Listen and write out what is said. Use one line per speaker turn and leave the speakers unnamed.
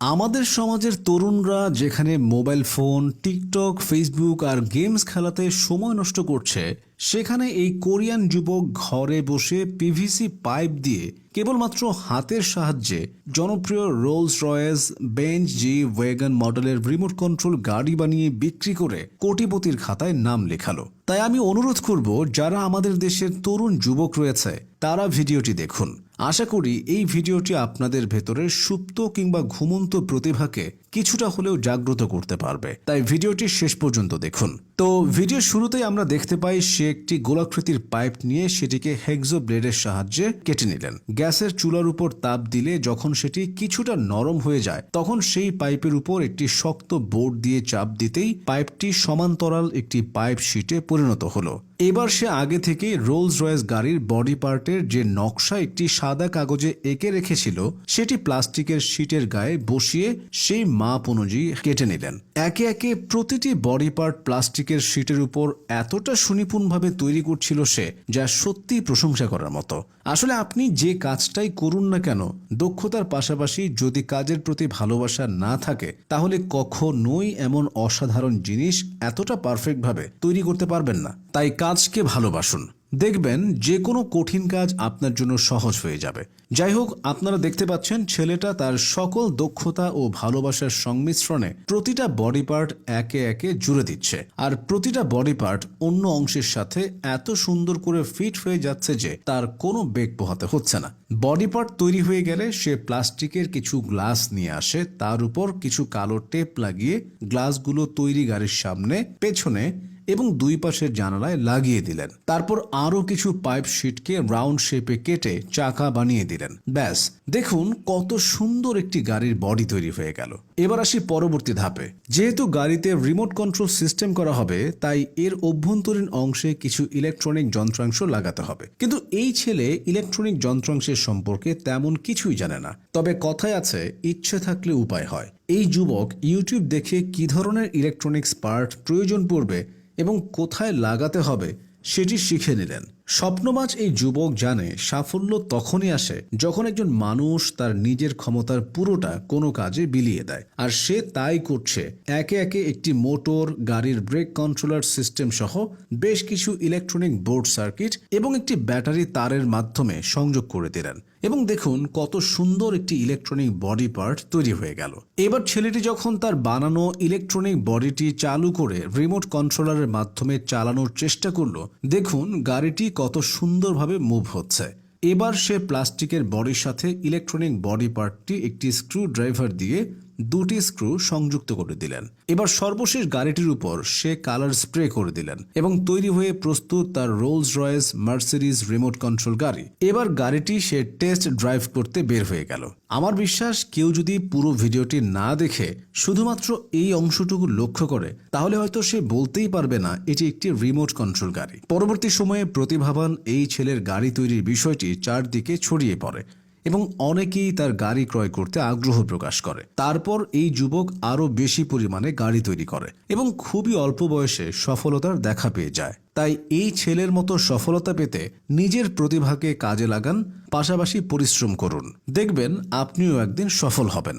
আমাদের সমাজের তরুণরা যেখানে মোবাইল ফোন টিকটক ফেসবুক আর গেমস খেলাতে সময় নষ্ট করছে সেখানে এই কোরিয়ান যুবক ঘরে বসে পিভিসি পাইপ দিয়ে কেবলমাত্র হাতের সাহায্যে জনপ্রিয় রোলস রয়েস বেঞ্চ জি ওয়েগন মডেলের রিমোট কন্ট্রোল গাড়ি বানিয়ে বিক্রি করে কোটিপতির খাতায় নাম লেখালো। তাই আমি অনুরোধ করব, যারা আমাদের দেশের তরুণ যুবক রয়েছে, তারা ভিডিওটি দেখুন। আশা করি এই ভিডিওটি আপনাদের ভেতরের সুপ্ত কিংবা ঘুমন্ত প্রতিভাকে কিছুটা হলেও জাগ্রত করতে পারবে। তাই ভিডিওটি শেষ পর্যন্ত দেখুন। তো ভিডিওর শুরুতেই আমরা দেখতে পাই সে একটি গোলাকৃতির পাইপ নিয়ে সেটিকে হেক্সো ব্লেডের সাহায্যে কেটে নিলেন। গ্যাসের চুলার উপর তাপ দিলে যখন সেটি কিছুটা নরম হয়ে যায়, তখন সেই পাইপের উপর একটি শক্ত বোর্ড দিয়ে চাপ দিতেই পাইপটি সমান্তরাল একটি পাইপ শিটে পরিণত হলো। এবার সে আগে থেকেই রোলস রয়েস গাড়ির বডি পার্টের যে নকশা একটি সাদা কাগজে এঁকে রেখেছিল, সেটি প্লাস্টিকের শিটের গায়ে বসিয়ে সেই মাপ অনুযায়ী কেটে নিলেন। একে একে প্রতিটি বডি পার্ট প্লাস্টিকের শিটের উপর এতটা সুনিপুণভাবে তৈরি করছিল সে, যা সত্যিই প্রশংসা করার মতো। আসলে আপনি যে কাজটাই করুন না কেন, দক্ষতার পাশাপাশি যদি কাজের প্রতি ভালোবাসা না থাকে, তাহলে কখনোই এমন অসাধারণ জিনিস এতটা পারফেক্টভাবে তৈরি করতে পারবেন না। তাই কাজকে ভালোবাসুন। দেখবেন যে কোনো কঠিন কাজ আপনার জন্য সহজ হয়ে যাবে। যাই হোক, আপনারা দেখতে পাচ্ছেন ছেলেটা তার সকল দক্ষতা ও ভালোবাসার সংমিশ্রণে প্রতিটা বডি পার্ট একে একে জুড়ে দিচ্ছে। আর প্রতিটা বডি পার্ট অন্য অংশের সাথে এত সুন্দর করে ফিট হয়ে যাচ্ছে যে তার কোনো বেগ পোহাতে হচ্ছে না। বডি পার্ট তৈরি হয়ে গেলে সে প্লাস্টিকের কিছু গ্লাস নিয়ে আসে, তার উপর কিছু কালো টেপ লাগিয়ে গ্লাসগুলো তৈরি গাড়ির সামনে, পেছনে এবং দুই পাশের জানালায় লাগিয়ে দিলেন। তারপর আরও কিছু পাইপ শিটকে রাউন্ড শেপে কেটে চাকা বানিয়ে দিলেন। ব্যাস, দেখুন কত সুন্দর একটি গাড়ির বডি তৈরি হয়ে গেল। এবার আসি পরবর্তী ধাপে। যেহেতু গাড়িতে রিমোট কন্ট্রোল সিস্টেম করা হবে, তাই এর অভ্যন্তরীণ অংশে কিছু ইলেকট্রনিক যন্ত্রাংশ লাগাতে হবে। কিন্তু এই ছেলে ইলেকট্রনিক যন্ত্রাংশের সম্পর্কে তেমন কিছুই জানে না। তবে কথায় আছে, ইচ্ছে থাকলে উপায় হয়। এই যুবক ইউটিউব দেখে কি ধরনের ইলেকট্রনিক্স পার্ট প্রয়োজন পড়বে এবং কোথায় লাগাতে হবে সেটি শিখে নিলেন। স্বপ্নবাজ এই যুবক জানে সাফল্য তখনই আসে যখন একজন মানুষ তার নিজের ক্ষমতার পুরোটা কোনো কাজে বিলিয়ে দেয়। আর সে তাই করছে। একে একে একটি মোটর, গাড়ির ব্রেক কন্ট্রোলার সিস্টেম সহ বেশ কিছু ইলেকট্রনিক বোর্ড সার্কিট এবং একটি ব্যাটারি তারের মাধ্যমে সংযোগ করে দিলেন। এবং দেখুন কত সুন্দর একটি ইলেকট্রনিক বডি পার্ট তৈরি হয়ে গেল। এবার ছেলেটি যখন তার বানানো ইলেকট্রনিক বডিটি চালু করে রিমোট কন্ট্রোলারের মাধ্যমে চালানোর চেষ্টা করল, দেখুন গাড়িটি কত সুন্দরভাবে মুভ হচ্ছে। এবার সে প্লাস্টিকের বডির সাথে ইলেকট্রনিক বডি পার্টটি একটি স্ক্রু ড্রাইভার দিয়ে দুটি স্ক্রু সংযুক্ত করে দিলেন। এবার সর্বশেষ গাড়িটির উপর সে কালার স্প্রে করে দিলেন এবং তৈরি হয়ে প্রস্তুত তার Rolls Royce Mercedes remote control গাড়ি। এবার গাড়িটি সে টেস্ট ড্রাইভ করতে বের হয়ে গেল। আমার বিশ্বাস, কেউ যদি পুরো ভিডিওটি না দেখে শুধুমাত্র এই অংশটুকু লক্ষ্য করে, তাহলে হয়তো সে বলতেই পারবে না এটি একটি রিমোট কন্ট্রোল গাড়ি। পরবর্তী সময়ে প্রতিভাবান এই ছেলের গাড়ি তৈরির বিষয়টি চারদিকে ছড়িয়ে পড়ে। এবং অনেকেই তার গাড়ি ক্রয় করতে আগ্রহ প্রকাশ করে। তারপর এই যুবক আরও বেশি পরিমাণে গাড়ি তৈরি করে এবং খুবই অল্প বয়সে সফলতার দেখা পেয়ে যায়। তাই এই ছেলের মতো সফলতা পেতে নিজের প্রতিভাকে কাজে লাগান, পাশাপাশি পরিশ্রম করুন। দেখবেন আপনিও একদিন সফল হবেন।